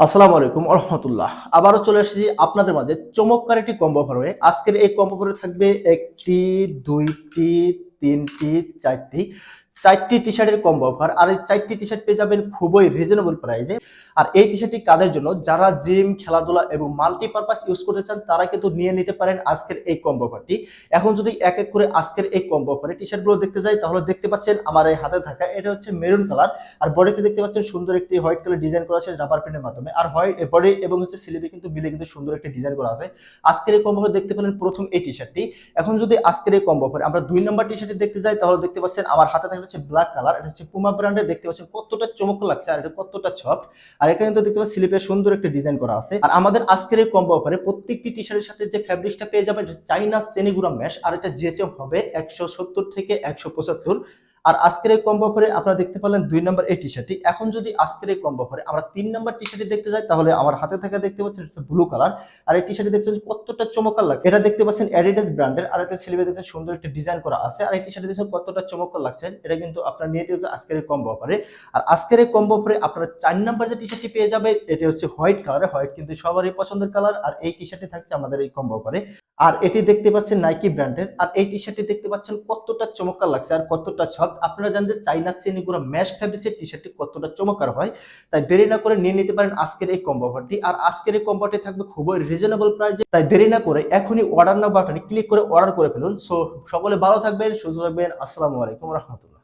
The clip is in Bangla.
আসসালামু আলাইকুম রহমতুল্লাহ আবারও চলে এসেছি আপনাদের মাঝে চমৎকার একটি কম্বো অফার আজকের এই কম্বো থাকবে একটি, দুইটি, তিনটি, চারটি চারটি টি শার্টের কম্বো অফার আর এই চারটি টি শার্ট পেয়ে যাবেন খুবই রিজনেবল প্রাইসে আর এই টি শার্টটি কাদের জন্য? যারা জিম খেলাধুলা এবং মাল্টিপারপাস ইউজ করতে চান, তারা কিন্তু নিয়ে নিতে পারেন আজকের এই কম্বো অফারটি এখন যদি এক এক করে আজকের এই কম্বো অফারে টি শার্টগুলো দেখতে যাই, তাহলে দেখতে পাচ্ছেন আমার এই হাতে থাকা, এটা হচ্ছে মেরুন কালার আর বডিতে দেখতে পাচ্ছেন সুন্দর একটি হোয়াইট কালার ডিজাইন করা আছে রাবার প্রিন্টের মাধ্যমে। আর হোয়াইট বডি এবং হচ্ছে স্লিভে কিন্তু মিলে কিন্তু সুন্দর একটি ডিজাইন করা আছে। আজকের এই কম্বো অফারে দেখতে পেলেন প্রথম এই টি শার্টটি এখন যদি আজকের এই কম্বো অফারে আমরা দুই নম্বর টি শার্টটি দেখতে যাই, তাহলে দেখতে পাচ্ছেন আমার হাতে থাকা হচ্ছে ব্ল্যাক কালার এটা হচ্ছে পুমা ব্র্যান্ডের দেখতে পাচ্ছেন কতটা চমক লাগছে আর এটা কতটা ছক আর এটা কিন্তু দেখতে পাচ্ছেন স্লিপের সুন্দর একটা ডিজাইন করা আছে। আর আমাদের আজকের এই কম্বো অফারে প্রত্যেকটি টি শার্টের সাথে যে ফ্যাব্রিকটা পেয়ে যাবে চাইনা সেনিগুরা ম্যাশ আর এটা জিএসএম হবে একশো সত্তর থেকে একশো পঁচাত্তর। আর আজকের এই কম্বো অফারে আপনারা দেখতে পেলেন দুই নম্বর এই টি। শার্টটি এখন যদি আজকের এই কম্বো অফারে আমরা তিন নম্বর টি শার্টটি দেখতে যাই, তাহলে আমার হাতে থাকা দেখতে পাচ্ছেন ব্লু কালার আর এই টি শার্টটি দেখতে পাচ্ছেন কতটা চমৎকার লাগছে। এটা দেখতে পাচ্ছেন অ্যাডিডাস ব্র্যান্ডের আর এতে ছেলে দেখতে সুন্দর একটা ডিজাইন করা আছে। আর এই টি শার্টটি দেখছেন কতটা চমৎকার লাগছে। এটা কিন্তু আপনার নিয়ে নিতে আজকের এই কম্বো অফারে আর আজকের এই কম্বো অফারে আপনারা চার নম্বর যে টি শার্টটি পেয়ে যাবে এটি হচ্ছে হোয়াইট কালার হোয়াইট কিন্তু সবারই পছন্দের কালার আর এই টি শার্টটি থাকছে আমাদের এই কম্বো অফারে আর এটি দেখতে পাচ্ছেন নাইকি ব্র্যান্ডের আর এই টি শার্টটি দেখতে পাচ্ছেন কতটা চমৎকার লাগছে। আর কতটা সফট আপনারা জানেন যে চাইনা শ্রেণীগুলো ম্যাশ ফ্যাব্রিক্সের টি শার্টটি কতটা চমৎকার হয়? তাই দেরি না করে নিয়ে নিতে পারেন আজকের এই কম্বো অফারটি আর আজকের এই কম্বোটি থাকবে খুবই রিজনেবল প্রাইসে তাই দেরি না করে এখনই অর্ডার না বাটনে ক্লিক করে অর্ডার করে ফেলুন। সো সকলে ভালো থাকবেন, সুস্থ থাকবেন। আসসালামু আলাইকুম রহমতুল্লাহ।